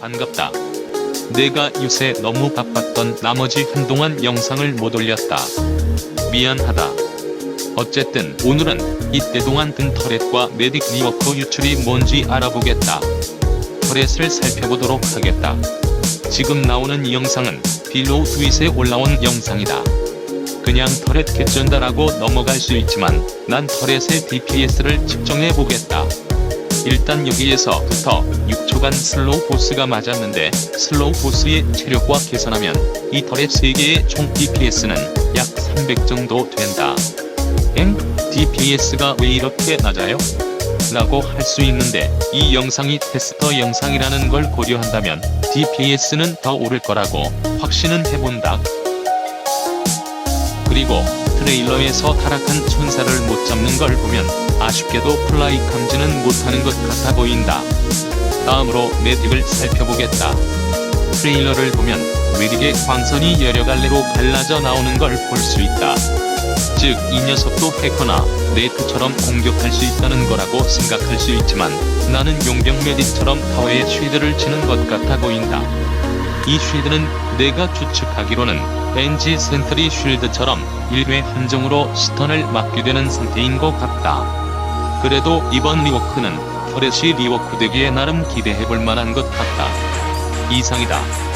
반갑다. 내가 요새 너무 바빴던 나머지 한동안 영상을 못 올렸다. 미안하다. 어쨌든 오늘은 이때 동안 든 터렛과 메딕 리워크 유출이 뭔지 알아보겠다. 터렛을 살펴보도록 하겠다. 지금 나오는 이 영상은 빌로우 트윗에 올라온 영상이다. 그냥 터렛 개쩐다라고 넘어갈 수 있지만 난 터렛의 DPS를 측정해 보겠다. 일단 여기에서부터 6초간 슬로우 보스가 맞았는데 슬로우 보스의 체력과 계산하면 이 터렛 3개의 총 DPS는 약 300 정도 된다. 엥? DPS가 왜 이렇게 낮아요? 라고 할 수 있는데 이 영상이 테스터 영상이라는 걸 고려한다면 DPS는 더 오를 거라고 확신은 해본다. 그리고 트레일러에서 타락한 천사를 못 잡는 걸 보면 아쉽게도 플라이 감지는 못하는 것 같아 보인다. 다음으로 매딕을 살펴보겠다. 트레일러를 보면 외릭의 광선이 여러 갈래로 갈라져 나오는 걸 볼 수 있다. 즉, 이 녀석도 해커나 네트처럼 공격할 수 있다는 거라고 생각할 수 있지만 나는 용병 메딕처럼 타워에 쉴드를 치는 것 같아 보인다. 이 쉴드는 내가 추측하기로는 벤지 센트리 쉴드처럼 1회 한정으로 스턴을 맞게 되는 상태인 것 같다. 그래도 이번 리워크는 터렛이 리워크 되기에 나름 기대해볼 만한 것 같다. 이상이다.